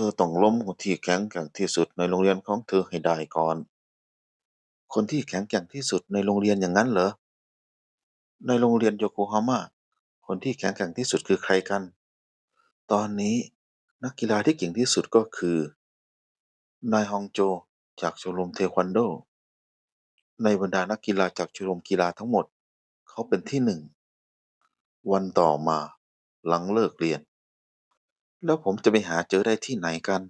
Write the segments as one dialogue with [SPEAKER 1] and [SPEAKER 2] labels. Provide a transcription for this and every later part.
[SPEAKER 1] ธอต้องล้มคนที่แข็งแกร่งที่สุดในโรงเรียนของเธอให้ได้ก่อน คนที่แข็งแกร่งที่สุดในโรงเรียนอย่างนั้นเหรอ ในโรงเรียนโยโกฮาม่า คนที่แข็งแกร่งที่สุดคือใครกัน ตอนนี้นักกีฬาที่เก่งที่สุดก็คือ นายฮองโจจากชมรมเทควันโด ในบรรดานักกีฬาจากชมรมกีฬาทั้งหมด เขาเป็นที่หนึ่ง วันต่อมาหลังเลิกเรียน แล้วผมจะไปหาเจอได้ที่ไหนกัน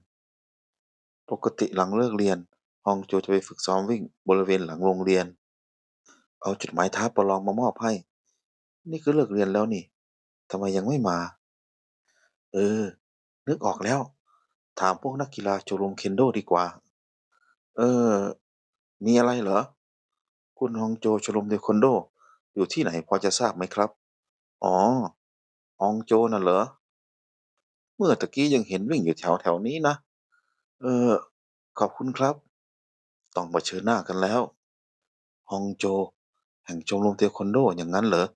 [SPEAKER 1] ปกติหลังเลิกเรียน ฮองโจจะไปฝึกซ้อมวิ่งบริเวณหลังโรงเรียน เอาจดหมายท้าประลองมามอบให้ นี่คือเลิกเรียนแล้วนี่ ทำไมยังไม่มา เออ นึกออกแล้ว ถามพวกนักกีฬาชมรมเคนโดดีกว่า เออ มีอะไรเหรอ คุณฮองโจชมรมเทควันโด อยู่ที่ไหนพอจะทราบไหมครับ อ๋อ ฮองโจน่ะเหรอ เมื่อตะกี้ยังเห็นวิ่งอยู่แถวแถวนี้นะ เออ ขอบคุณครับ ต้องเผชิญหน้ากันแล้ว ฮองโจ แห่งชมรมเทควันโดอย่างนั้นเหรอ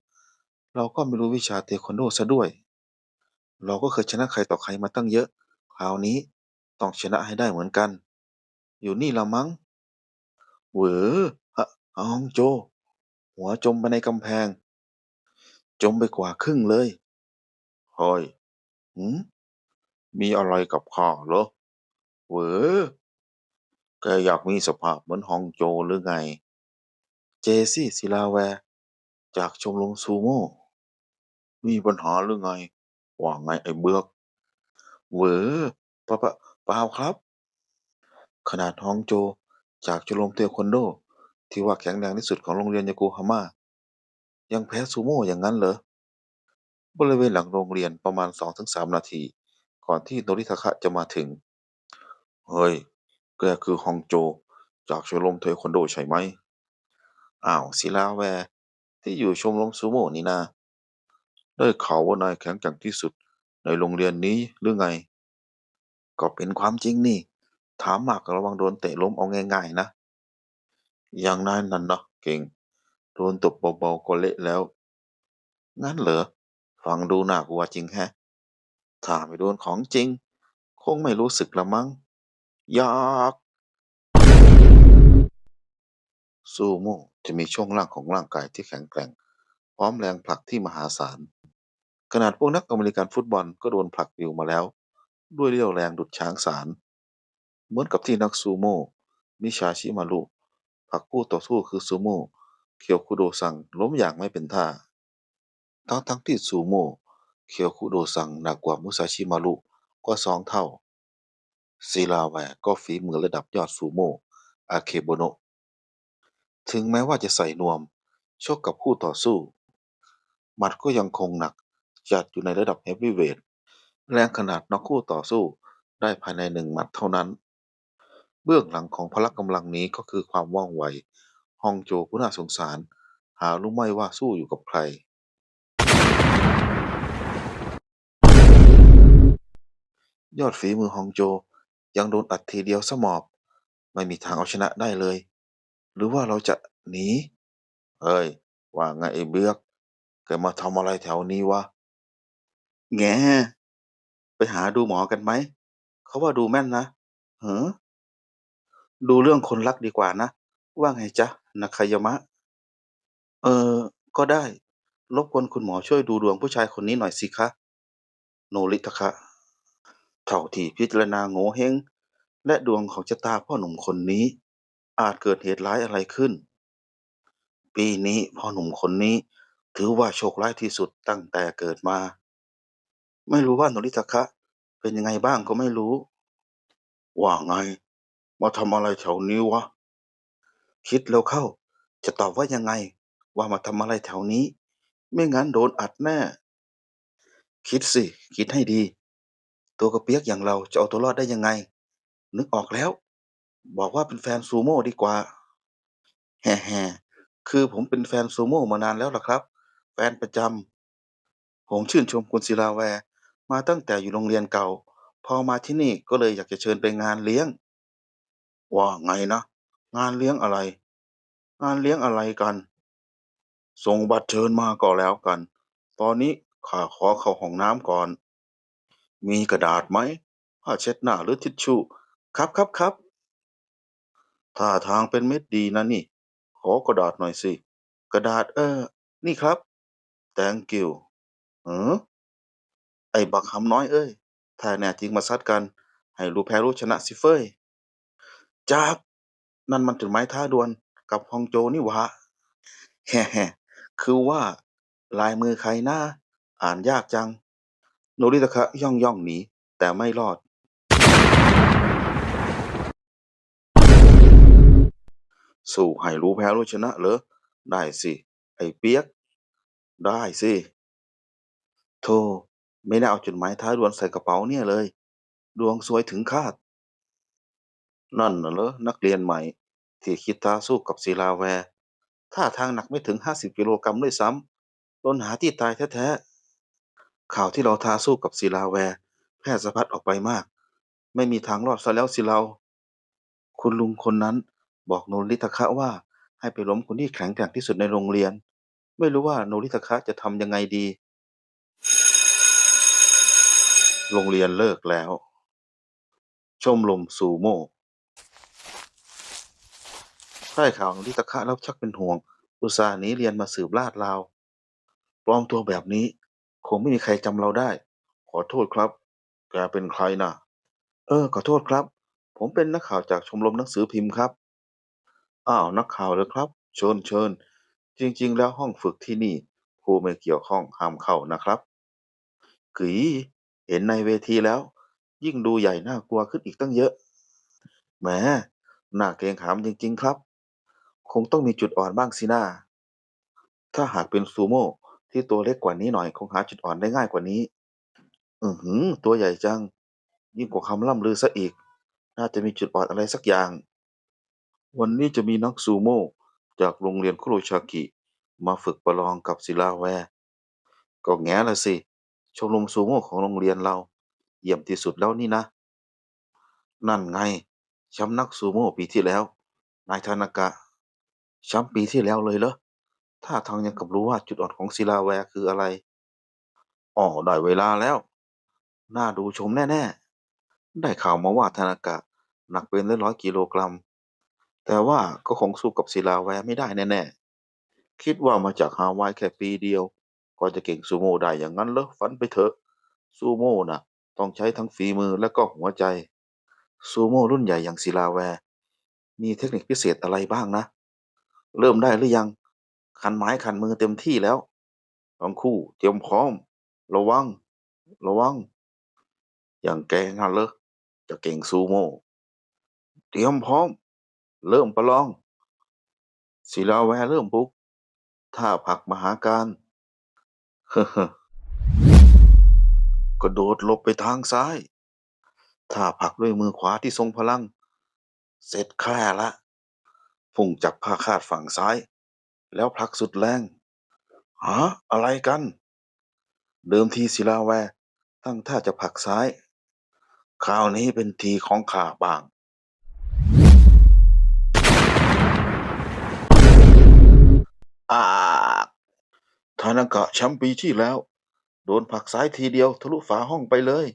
[SPEAKER 1] เราก็ไม่รู้วิชาเทควันโดซะด้วย เราก็เคยชนะใครต่อใครมาตั้งเยอะ คราวนี้ต้องชนะให้ได้เหมือนกัน อยู่นี่ละมั้งเหวอฮะฮองโจ หัวจมไปในกำแพง จมไปกว่าครึ่งเลยเฮ้ยหืม มีอะไรกับข้าเหรอ เหวอ แกอยากมีสภาพเหมือนฮองโจหรือไง เจซี่ศิลาแวร์จากชมรมซูโม่ มีปัญหาหรือไง ว่าไงไอ้เบือก เหวอปะปะเปล่าครับ ขนาดฮองโจจากชมรมเทควันโด ที่ว่าแข็งแรงที่สุดของโรงเรียนยโกฮาม่า ยังแพ้ซูโม่อย่างนั้นเหรอ บริเวณหลังโรงเรียนประมาณ 2-3 นาที ก่อนที่โนริทาคะจะมาถึง เฮ้ย แกคือฮองโจ จากชมรมเทควันโดใช่ไหม อ้าวศิลาแวร์ที่อยู่ชมรมซูโม่นี่นา ได้ข่าวว่านายแข็งแกร่งที่สุดในโรงเรียนนี้หรือไง ก็เป็นความจริงนี่ ถามมากก็ระวังโดนเตะล้มเอาง่ายๆนะ อย่างนายนั่นนะเก่ง โดนตบเบาๆก็เละแล้ว งั้นเหรอ ฟังดูน่ากลัวจริงแฮะ ถ้าไม่โดนของจริง คงไม่รู้สึกละมั้งยากซูโม่จะมีช่วงล่างของร่างกายที่แข็งแกร่ง พร้อมแรงผลักที่มหาศาล ขนาดพวกนักอเมริกันฟุตบอลก็โดนผลักอยู่มาแล้ว ด้วยเรี่ยวแรงดุจช้างสาร เหมือนกับที่นักซูโม่มิชาชิมารุผลักคู่ต่อสู้คือซูโม่เคียวคุโดซังล้มอย่างไม่เป็นท่า ทั้งทั้งที่ซูโม่ เคียวคุโดซังหนักกว่ามุซาชิมารุกว่าสองเท่า ศิลาแวร์ก็ฝีมือระดับยอดซูโม่อาเคโบโนะถึงแม้ว่าจะใส่นวม ชกกับคู่ต่อสู้ หมัดก็ยังคงหนัก จัดอยู่ในระดับเฮฟวีเวทแรงขนาดน็อกคู่ต่อสู้ได้ภายในหนึ่งหมัดเท่านั้น เบื้องหลังของพละกำลังนี้ก็คือความว่องไวฮองโจผู้น่าสงสาร หารู้ไหม่ว่าสู้อยู่กับใคร ยอดฝีมือฮองโจยังโดนอัดทีเดียวสมอบ ไม่มีทางเอาชนะได้เลย หรือว่าเราจะหนี เฮ้ย ว่าไงไอ้เบือกแกมาทำอะไรแถวนี้วะ แงไปหาดูหมอกันไหม เขาว่าดูแม่นนะเหือดูเรื่องคนรักดีกว่านะ ว่าไงจ๊ะนาคายามะ เออ ก็ได้ รบกวนคุณหมอช่วยดูดวงผู้ชายคนนี้หน่อยสิคะ โนริทะคะ เท่าที่พิจารณาโงเห้งและดวงของชะตาพ่อหนุ่มคนนี้ อาจเกิดเหตุร้ายอะไรขึ้น ปีนี้พ่อหนุ่มคนนี้ ถือว่าโชคร้ายที่สุดตั้งแต่เกิดมา ไม่รู้ว่าโนริทะคะ เป็นยังไงบ้างก็ไม่รู้ ว่าไง มาทำอะไรแถวนี้วะ คิดแล้วเข้า จะตอบว่ายังไง ว่ามาทำอะไรแถวนี้ ไม่งั้นโดนอัดแน่ คิดสิ คิดให้ดี ตัวกระเปียกอย่างเราจะเอาตัวรอดได้ยังไง นึกออกแล้ว บอกว่าเป็นแฟนซูโม่ดีกว่า แฮ่ๆคือผมเป็นแฟนซูโม่มานานแล้วล่ะครับ แฟนประจำ ผมชื่นชมคุณศิลาแวร์มาตั้งแต่อยู่โรงเรียนเก่า พอมาที่นี่ก็เลยอยากจะเชิญไปงานเลี้ยง ว่าไงนะ งานเลี้ยงอะไร งานเลี้ยงอะไรกัน ส่งบัตรเชิญมาก็แล้วกัน ตอนนี้ข้าขอเข้าห้องน้ำก่อน มีกระดาษไหม ผ้าเช็ดหน้าหรือทิชชู่ ครับครับครับ ท่าทางเป็นเม็ดดีนะนี่ ขอกระดาษหน่อยสิ กระดาษเออ นี่ครับ thank you เออไอ้บักหำน้อยเอ้ย ถ้าแน่จริงมาซัดกัน ให้รู้แพ้รู้ชนะสิเฟยจับ นั่นมันจดหมายท้าด่วนกับฮองโจนี่หว่าแฮ่คือว่า ลายมือใครนะอ่านยากจัง โนริตะคะย่องย่องหนีแต่ไม่รอด สู้ให้รู้แพ้รู้ชนะเหรอ ได้สิ ไอ้เปียก ได้สิโธ่ไม่ได้เอาจดหมายท้าด่วนใส่กระเป๋าเนี่ยเลย ดวงซวยถึงคาด นั่นน่ะเหรอ นักเรียนใหม่ ที่คิดท้าสู้กับศิลาแวร์ท่าทางหนักไม่ถึงห้าสิบกิโลกรัมด้วยซ้ำโดนหาที่ตายแท้ๆ ข่าวที่เราท้าสู้กับศิลาแวร์แพร่สะพัดออกไปมาก ไม่มีทางรอดซะแล้วสิเรา คุณลุงคนนั้นบอกโนริทะคะว่าให้ไปล้มคนที่แข็งแกร่งที่สุดในโรงเรียน ไม่รู้ว่าโนริทะคะจะทำยังไงดี โรงเรียนเลิกแล้ว ชมรมซูโม่ได้ข่าวโนริทะคะแล้วชักเป็นห่วง อุตส่าห์หนีเรียนมาสืบลาดราวปลอมตัวแบบนี้ คงไม่มีใครจำเราได้ ขอโทษครับ แกเป็นใครน่ะ เออ ขอโทษครับ ผมเป็นนักข่าวจากชมรมหนังสือพิมพ์ครับ อ้าว นักข่าวเหรอครับ เชิญเชิญ จริง ๆ แล้วห้องฝึกที่นี่ผู้ไม่เกี่ยวข้องห้ามเข้านะครับกึ๋ยเห็นในเวทีแล้ว ยิ่งดูใหญ่น่ากลัวขึ้นอีกตั้งเยอะ แหมน่าเกรงขามจริง ๆ ครับ คงต้องมีจุดอ่อนบ้างสินะถ้าหากเป็นซูโม่ ที่ตัวเล็กกว่านี้หน่อย คงหาจุดอ่อนได้ง่ายกว่านี้ อือหือ ตัวใหญ่จัง ยิ่งกว่าคำล่ำลือซะอีก น่าจะมีจุดอ่อนอะไรสักอย่าง วันนี้จะมีนักซูโม่จากโรงเรียนคุโรชากิ มาฝึกประลองกับศิลาแวร์ก็แง่ละสิ ชมรมซูโม่ของโรงเรียนเรา เยี่ยมที่สุดแล้วนี่นะ นั่นไงแชมป์นักซูโม่ปีที่แล้ว นายทานากะแชมป์ปีที่แล้วเลยเหรอ ท่าทางยังกับรู้ว่าจุดอ่อนของศิลาแวร์คืออะไร อ๋อ ได้เวลาแล้ว น่าดูชมแน่ ๆ ได้ข่าวมาว่าทานากะหนักเป็นร้อยๆกิโลกรัม แต่ว่าก็คงสู้กับศิลาแวร์ไม่ได้แน่ ๆ คิดว่ามาจากฮาวายแค่ปีเดียว ก็จะเก่งซูโม่ได้อย่างนั้นเหรอฝันไปเถอะ ซูโม่น่ะ ต้องใช้ทั้งฝีมือและก็หัวใจ ซูโม่รุ่นใหญ่อย่างศิลาแวร์มีเทคนิคพิเศษอะไรบ้างนะ เริ่มได้หรือยัง คันไม้คันมือเต็มที่แล้ว ทั้งคู่เตรียมพร้อม ระวัง ระวัง อย่างแกงันเหรอจะเก่งซูโม่เตรียมพร้อม เริ่มประลอง ศิลาแวร์เริ่มบุกท่าผักมหาการกระโดดหลบไปทางซ้าย ท่าผักด้วยมือขวาที่ทรงพลัง เสร็จแค่ละพุ่งจับผ้าคาดฝั่งซ้าย แล้วผลักสุดแรงหาอะไรกัน เดิมทีศิลาแวร์ตั้งท่าจะผลักซ้าย คราวนี้เป็นทีของข้าบาง อาทานากะแชมป์ปีที่แล้ว โดนผลักซ้ายทีเดียวทะลุฝาห้องไปเลย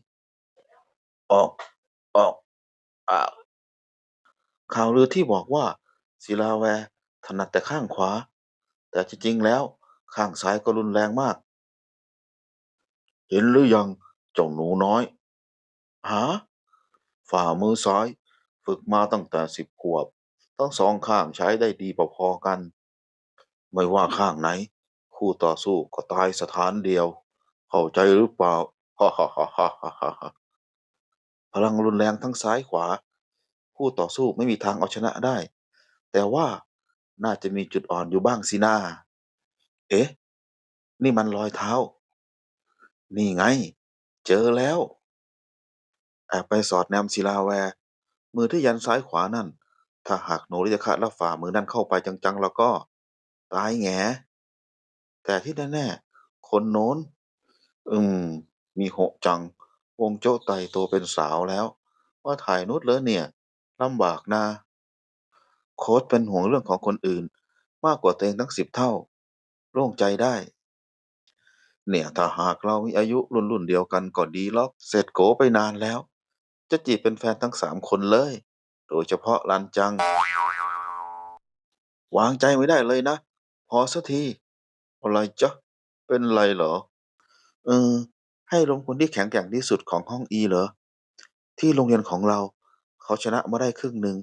[SPEAKER 1] ออก ออกอ่าข่าวลือที่บอกว่าศิลาแวร์ถนัดแต่ข้างขวา แต่จริงๆแล้วข้างซ้ายก็รุนแรงมาก เห็นหรือยังเจ้าหนูน้อยหาฝ่ามือซ้าย ฝึกมาตั้งแต่สิบขวบ ทั้งสองข้างใช้ได้ดีพอๆกัน ไม่ว่าข้างไหน คู่ต่อสู้ก็ตายสถานเดียว เข้าใจหรือเปล่าฮ่าฮ่าฮ่าฮ่าฮ่าฮ่าพลังรุนแรงทั้งซ้ายขวา คู่ต่อสู้ไม่มีทางเอาชนะได้ แต่ว่า น่าจะมีจุดอ่อนอยู่บ้างสินาเอ๊ะ นี่มันรอยเท้า นี่ไง เจอแล้ว แอบไปสอดแนมศิลาแวร์มือที่ยันซ้ายขวานั่น ถ้าหากโนริยะคะแล้วฝ่ามือนั่นเข้าไปจังๆ แล้วก็ ตายแหงแต่ที่แน่ๆ คนโน้น อืม มีหะจัง วงโจ้ไตโตเป็นสาวแล้ว ว่าถ่ายนุชเลยเนี่ยลำบากนะ โค้ชเป็นห่วงเรื่องของคนอื่นมากกว่าตัวเองตั้งสิบเท่า โล่งใจได้ เนี่ย ถ้าหากเรามีอายุรุ่นรุ่นเดียวกันก็ดีล็อกเสร็จโกไปนานแล้ว จะจีบเป็นแฟนทั้งสามคนเลย โดยเฉพาะรันจัง วางใจไม่ได้เลยนะ พอสักที อะไรจ๊ะ เป็นไรเหรอ เออ ให้ลงคนที่แข็งแกร่งที่สุดของห้องอีเหรอ ที่โรงเรียนของเรา เขาชนะมาได้ครึ่งหนึ่ง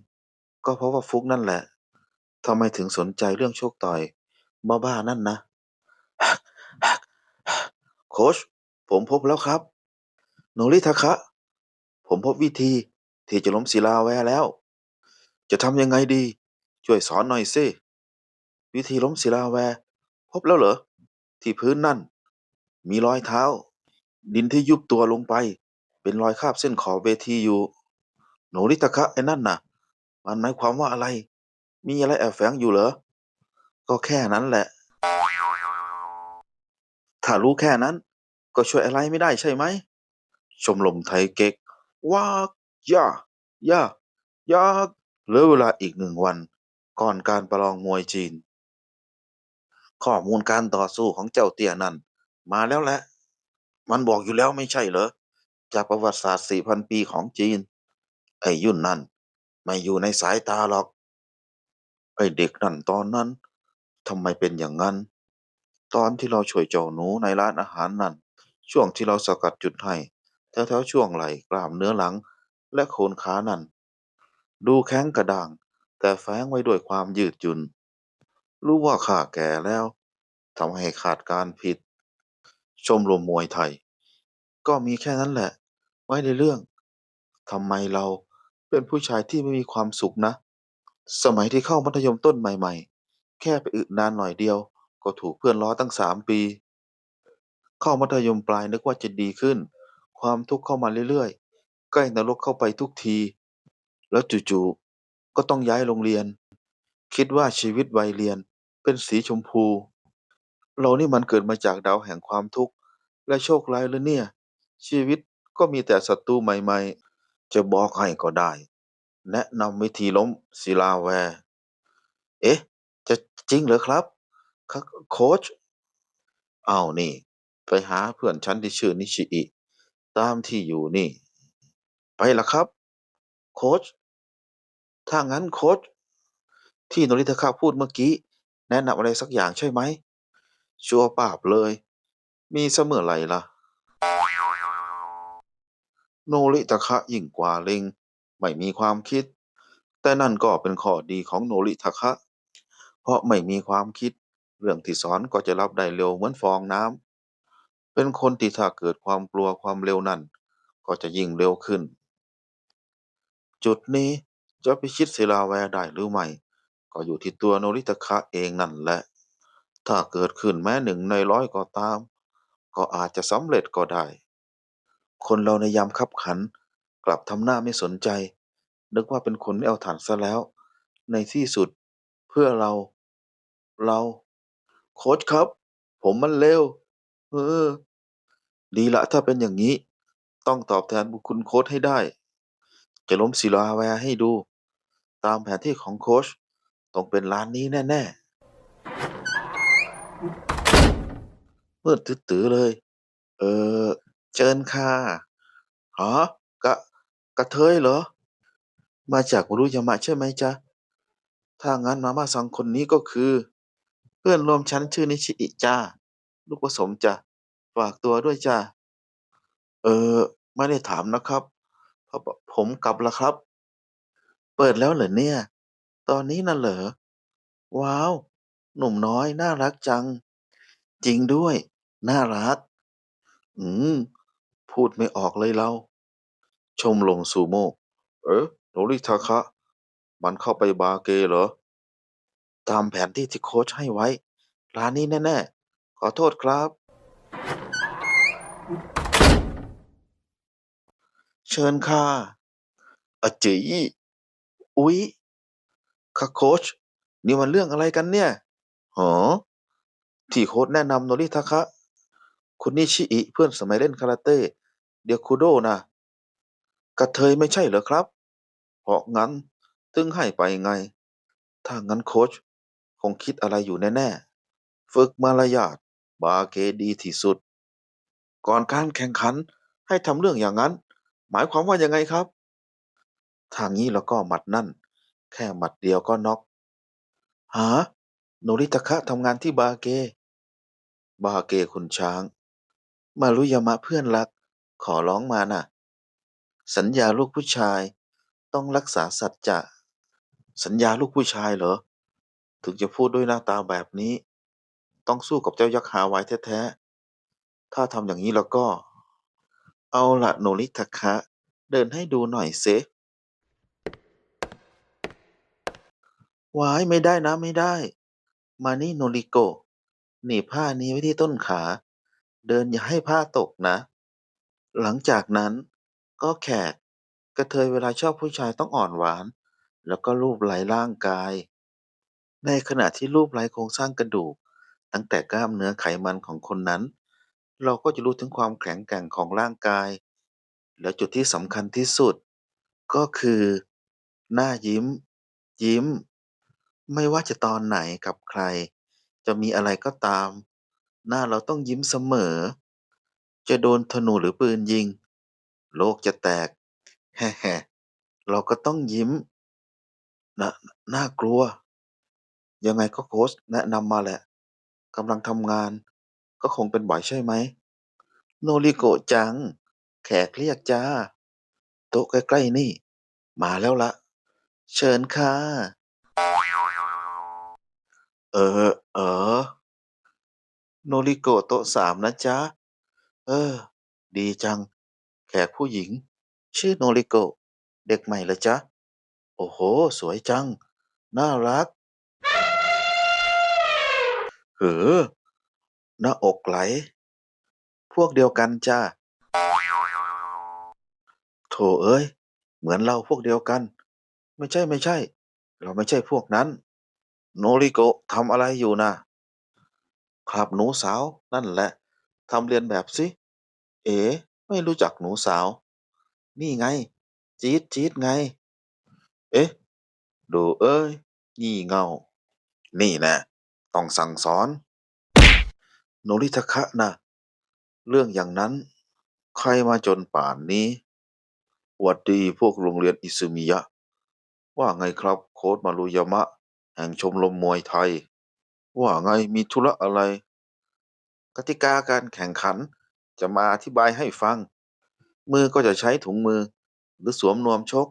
[SPEAKER 1] ก็เพราะว่าฟุกนั่นแหละ ทำไมถึงสนใจเรื่องโชคต่อย บ้า ๆ นั่นนะ โค้ช ผมพบแล้วครับ โนริทาคะ ผมพบวิธีที่จะล้มศิลาแวร์แล้ว จะทำยังไงดี ช่วยสอนหน่อยสิ วิธีล้มศิลาแวร์ พบแล้วเหรอ ที่พื้นนั่น มีรอยเท้า ดินที่ยุบตัวลงไป เป็นรอยคาบเส้นขอบเวทีอยู่ โนริทาคะไอ้นั่นน่ะ มันหมายความว่าอะไร มีอะไรแอบแฝงอยู่เหรอ ก็แค่นั้นแหละ ถ้ารู้แค่นั้น ก็ช่วยอะไรไม่ได้ใช่ไหม ชมรมไทยเก๊กว้ากย่าย่าย่าเหลือเวลาอีกหนึ่งวัน ก่อนการประลองมวยจีน ข้อมูลการต่อสู้ของเจ้าเตี้ยนั่น มาแล้วแหละ มันบอกอยู่แล้วไม่ใช่เหรอ จากประวัติศาสตร์4,000ปีของจีน ไอ้ยุ่นนั่น ไม่อยู่ในสายตาหรอก ไอ้เด็กนั่นตอนนั้นทำไมเป็นอย่างนั้น ตอนที่เราช่วยเจ้าหนูในร้านอาหารนั่น ช่วงที่เราสกัดจุดให้ แถวๆช่วงไหล่กล้ามเนื้อหลัง และโคนขานั่น ดูแข็งกระด้าง แต่แฝงไว้ด้วยความยืดหยุ่น รู้ว่าข้าแก่แล้วทำให้ขาดการผิด ชมรมมวยไทย ก็มีแค่นั้นแหละ ไว้ในเรื่องทำไมเรา เป็นผู้ชายที่ไม่มีความสุขนะ สมัยที่เข้ามัธยมต้นใหม่ ๆ แค่ไปอึนานหน่อยเดียว ก็ถูกเพื่อนล้อตั้งสามปี เข้ามัธยมปลายนึกว่าจะดีขึ้น ความทุกข์เข้ามาเรื่อย ๆ ใกล้นรกเข้าไปทุกที แล้วจู่ ๆ ก็ต้องย้ายโรงเรียน คิดว่าชีวิตวัยเรียนเป็นสีชมพู เรานี่มันเกิดมาจากดาวแห่งความทุกข์และโชคร้ายหรือเนี่ย ชีวิตก็มีแต่ศัตรูใหม่ ๆ จะบอกให้ก็ได้ แนะนำวิธีล้มศิลาแวร์ เอ๊ะ จะจริงเหรอครับคะโค้ช อ้าวนี่ ไปหาเพื่อนฉันที่ชื่อนิชิอิ ตามที่อยู่นี่ ไปละครับ โค้ช ถ้างั้นโค้ช ที่โนริทาคะพูดเมื่อกี้ แนะนำอะไรสักอย่างใช่ไหม ชัวร์ปาบเลย มีเสมอไหรล่ะ โนริทาคะยิ่งกว่าลิง ไม่มีความคิด แต่นั่นก็เป็นข้อดีของโนริทาคะ เพราะไม่มีความคิด เรื่องที่สอนก็จะรับได้เร็วเหมือนฟองน้ำเป็นคนที่ถ้าเกิดความกลัวความเร็วนั่น ก็จะยิ่งเร็วขึ้น จุดนี้จะพิชิตศิลาแวร์ได้หรือไม่ ก็อยู่ที่ตัวโนริทาคะเองนั่นแหละ ถ้าเกิดขึ้นแม้หนึ่งในร้อยก็ตาม ก็อาจจะสำเร็จก็ได้ คนเราในยามคับขันกลับทำหน้าไม่สนใจ นึกว่าเป็นคนไม่เอาถ่านซะแล้ว ในที่สุดเพื่อเรา เรา โค้ชครับ ผมมันเลว เออ ดีละถ้าเป็นอย่างนี้ ต้องตอบแทนบุญคุณโค้ชให้ได้ จะล้มศิลาแวร์ให้ดู ตามแผนที่ของโค้ช ต้องเป็นร้านนี้แน่ ๆ มืดตื้อเลย เออ เชิญค่ะ ฮะ กะ กะเทยเหรอ มาจากอุรุยามะใช่ไหมจ๊ะ ถ้างั้นมาม่าซังคนนี้ก็คือ เพื่อนร่วมชั้นชื่อนิชิอิจ้าลูกผสมจ้ะ ฝากตัวด้วยจ้าเออไม่ได้ถามนะครับเพราะผมกลับแล้วครับ เปิดแล้วเหรอเนี่ย ตอนนี้น่ะเหรอ ว้าว หนุ่มน้อยน่ารักจัง จริงด้วย น่ารัก อืม พูดไม่ออกเลยเรา ชมรมซูโม่ เอ๊ะ โนริทาคะ มันเข้าไปบาร์เกเหรอ ตามแผนที่ที่โค้ชให้ไว้ ร้านนี้แน่ ๆ ขอโทษครับ เชิญค่ะอะจีอุ๊ยค่ะโค้ช นี่มันเรื่องอะไรกันเนี่ยหอที่โค้ชแนะนำโนริทาคะ คุณนิชิอิเพื่อนสมัยเล่นคาราเต้ เดียคุโดน่ะกระเทยไม่ใช่เหรอครับ เพราะงั้นถึงให้ไปไง ถ้างั้นโค้ชคงคิดอะไรอยู่แน่ ๆ ฝึกมารยาทบาเกดีที่สุด ก่อนการแข่งขันให้ทำเรื่องอย่างนั้น หมายความว่ายังไงครับ ทางนี้แล้วก็หมัดนั่น แค่หมัดเดียวก็น็อกหาโนริตะคะทำงานที่บาเก บาเกคุณช้าง มารุยามะเพื่อนรัก ขอร้องมาน่ะ สัญญาลูกผู้ชาย ต้องรักษาสัจจะ สัญญาลูกผู้ชายเหรอ ถึงจะพูดด้วยหน้าตาแบบนี้ ต้องสู้กับเจ้ายักษ์ฮาวายแท้ๆ ถ้าทำอย่างนี้แล้วก็ เอาละโนริทะคะ เดินให้ดูหน่อยเซวายไม่ได้นะไม่ได้ มานี่โนริโกะหนีบผ้านี้ไว้ที่ต้นขา เดินอย่าให้ผ้าตกนะ หลังจากนั้นก็แขกกระเทยเวลาชอบผู้ชายต้องอ่อนหวาน แล้วก็รูปไล้ร่างกาย ในขณะที่รูปไล้โครงสร้างกระดูก ตั้งแต่กล้ามเนื้อไขมันของคนนั้น เราก็จะรู้ถึงความแข็งแกร่งของร่างกาย และจุดที่สำคัญที่สุด ก็คือ หน้ายิ้ม ยิ้ม ไม่ว่าจะตอนไหนกับใคร จะมีอะไรก็ตาม หน้าเราต้องยิ้มเสมอ จะโดนธนูหรือปืนยิง โลกจะแตก แฮ่ ๆ เราก็ต้องยิ้มนะน่ากลัว ยังไงก็โค้ชแนะนำมาแหละ กำลังทำงาน ก็คงเป็นบ่อยใช่ไหม โนริโกะจัง แขกเรียกจ้า โต๊ะใกล้ ๆ นี่ มาแล้วละ เชิญค่ะ เออ เออ โนริโกะโต๊ะสามนะจ๊ะ เออ ดีจัง แขกผู้หญิง ชื่อโนริโกะ เด็กใหม่เหรอจ๊ะ โอ้โห สวยจัง น่ารัก เหือหน้าอกไหล พวกเดียวกันจ้าโถเอ้ย เหมือนเราพวกเดียวกัน ไม่ใช่ไม่ใช่ เราไม่ใช่พวกนั้น โนริโกะทำอะไรอยู่น่ะ ครับหนูสาวนั่นแหละ ทำเรียนแบบสิ เอ๋ ไม่รู้จักหนูสาว นี่ไง จี๊ดจี๊ดไง เอ๊ะ ดูเอ้ย งี่เง่า นี่แน่ต้องสั่งสอน โนริทะคะนะ เรื่องอย่างนั้น ใครมาจนป่านนี้หวัดดีพวกโรงเรียนอิซึมิยะ ว่าไงครับโค้ชมารุยามะ แห่งชมรมมวยไทย ว่าไงมีธุระอะไร กติกาการแข่งขัน จะมาอธิบายให้ฟัง มือก็จะใช้ถุงมือ หรือสวมนวมชก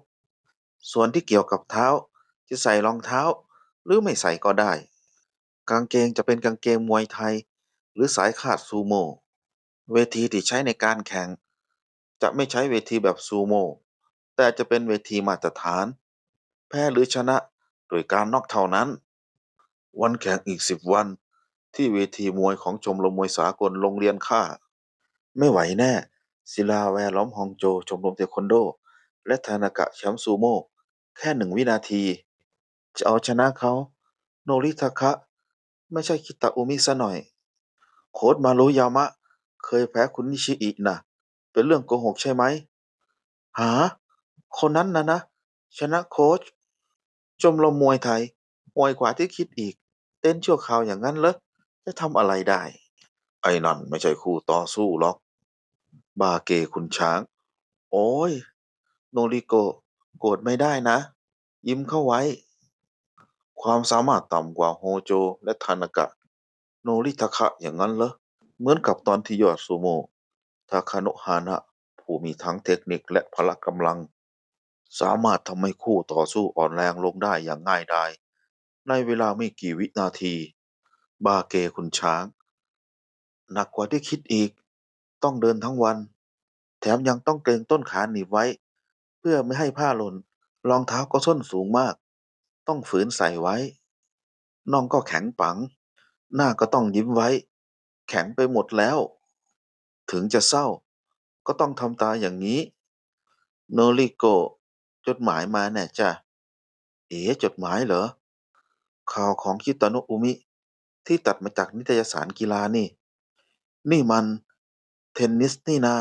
[SPEAKER 1] ส่วนที่เกี่ยวกับเท้า จะใส่รองเท้า หรือไม่ใส่ก็ได้ กางเกงจะเป็นกางเกงมวยไทย หรือสายคาดซูโม่ เวทีที่ใช้ในการแข่ง จะไม่ใช้เวทีแบบซูโม่ แต่จะเป็นเวทีมาตรฐาน แพ้หรือชนะโดยการน็อกเท่านั้น วันแข่งอีกสิบวัน ที่เวทีมวยของชมรมมวยสากลโรงเรียนข้า ไม่ไหวแน่ ศิลาแวร์ล้อมฮองโจ ชมรมเทควันโด และทานากะ แชมป์ซูโม่ แค่ หนึ่ง วินาที จะเอาชนะเขา โนริทาคะ ไม่ใช่คิตาอุมิซะหน่อย โค้ชมารุยามะ เคยแพ้คุณนิชิอินะเป็นเรื่องโกหกใช่ไหม หา คนนั้นนะนะ ชนะโค้ชชมรมมวยไทยห่วยกว่าที่คิดอีก เต้นชั่วคราวอย่างนั้นเหรอ จะทำอะไรได้ ไอ้นั่นไม่ใช่คู่ต่อสู้หรอก บาเกคุณช้าง โอ้ย โนริโกะ โกรธไม่ได้นะ ยิ้มเข้าไว้ ความสามารถต่ำกว่าโฮโจและทานากะ โนริทาคะอย่างนั้นเหรอ เหมือนกับตอนที่ยอดซูโมทาคาโนะฮานะ ผู้มีทั้งเทคนิคและพละกำลัง สามารถทำให้คู่ต่อสู้อ่อนแรงลงได้อย่างง่ายดายในเวลาไม่กี่วินาที บาเกคุณช้าง หนักกว่าที่คิดอีก ต้องเดินทั้งวัน แถมยังต้องเกรงต้นขาหนีบไว้ เพื่อไม่ให้ผ้าหล่น รองเท้าก็ส้นสูงมาก ต้องฝืนใส่ไว้ น่องก็แข็งปัง หน้าก็ต้องยิ้มไว้ แข็งไปหมดแล้ว ถึงจะเศร้า ก็ต้องทำตาอย่างนี้ โนริโกจดหมายมาแน่จ้ะ เอ๋จดหมายเหรอ ข่าวของคิตาโนอุมิ ที่ตัดมาจากนิตยสารกีฬานี่ นี่มัน เทนนิสนี่นา